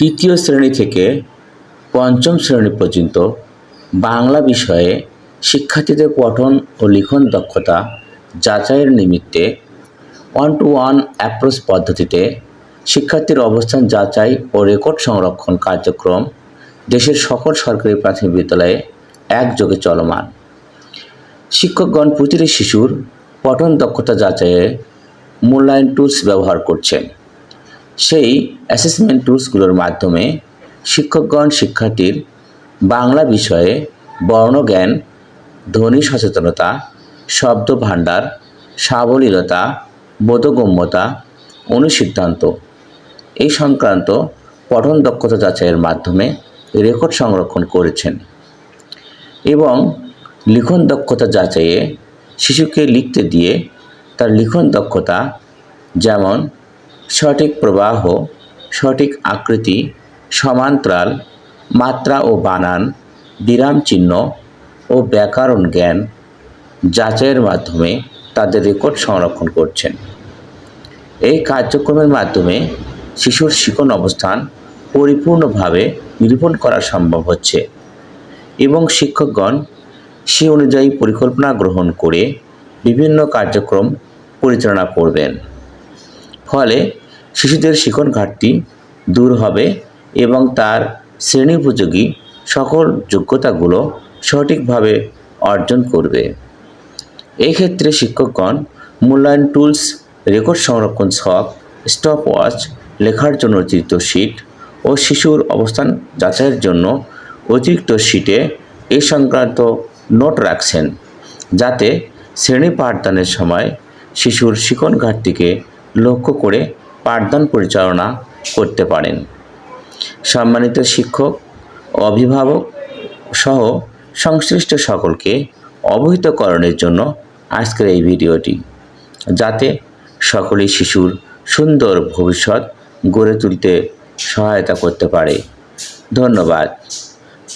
তৃতীয় শ্রেণি থেকে পঞ্চম শ্রেণি পর্যন্ত বাংলা বিষয়ে শিক্ষার্থীদের পঠন ও লিখন দক্ষতা যাচাইয়ের নিমিত্তে ওয়ান টু ওয়ান অ্যাপ্রোচ পদ্ধতিতে শিক্ষার্থীর অবস্থান যাচাই ও রেকর্ড সংরক্ষণ কার্যক্রম দেশের সকল সরকারি প্রাথমিক বিদ্যালয়ে একযোগে চলমান। শিক্ষকগণ প্রতিটি শিশুর পঠন দক্ষতা যাচাইয়ে মূল্যায়ন টুলস ব্যবহার করছেন। সেই অ্যাসেসমেন্ট টুলসগুলোর মাধ্যমে শিক্ষকগণ, শিক্ষার্থীর বাংলা বিষয়ে বর্ণজ্ঞান ধ্বনি সচেতনতা, শব্দ ভাণ্ডার, সাবলীলতা, বোধগম্যতা, অনুসিদ্ধান্ত এই সংক্রান্ত পঠন দক্ষতা যাচাইয়ের মাধ্যমে রেকর্ড সংরক্ষণ করেছেন এবং লিখন দক্ষতা যাচাইয়ে শিশুকে লিখতে দিয়ে তার লিখন দক্ষতা যেমন সঠিক প্রবাহ, সঠিক আকৃতি সমান্তরাল মাত্রা ও বানান, বিরাম চিহ্ন ও ব্যাকরণ জ্ঞান যাচাইয়ের মাধ্যমে তাদের রেকর্ড সংরক্ষণ করছেন। এই কার্যক্রমের মাধ্যমে শিশুর শিখন অবস্থান পরিপূর্ণভাবে নিরূপণ করা সম্ভব হচ্ছে এবং শিক্ষকগণ সে অনুযায়ী পরিকল্পনা গ্রহণ করে বিভিন্ন কার্যক্রম পরিচালনা করবেন। ফলে শিশুদের শিখন ঘাটতি দূর হবে এবং তার শ্রেণি উপযোগী সকল যোগ্যতাগুলো সঠিকভাবে অর্জন করবে। এই ক্ষেত্রে শিক্ষকগণ মূল্যায়ন টুলস, রেকর্ড সংরক্ষণ ছক স্টপ ওয়াচ লেখার জন্য অতিরিক্ত শিট ও শিশুর অবস্থান যাচাইয়ের জন্য অতিরিক্ত শিটে এ সংক্রান্ত নোট রাখছেন, যাতে শ্রেণি পাঠদানের সময় শিশুর শিখন ঘাটতিকে লক্ষ্য করে পাঠদান পরিচালনা করতে পারেন। সম্মানিত শিক্ষক, অভিভাবক সহ সংশ্লিষ্ট সকলকে অবহিতকরণের জন্য আজকের এই ভিডিওটি, যাতে সকলেই শিশুর সুন্দর ভবিষ্যৎ গড়ে তুলতে সহায়তা করতে পারে। ধন্যবাদ।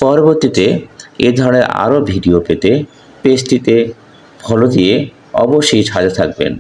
পরবর্তীতে এ ধরনের আরও ভিডিও পেতে পেজটিতে ফলো দিয়ে অবশ্যই সাথে থাকবেন।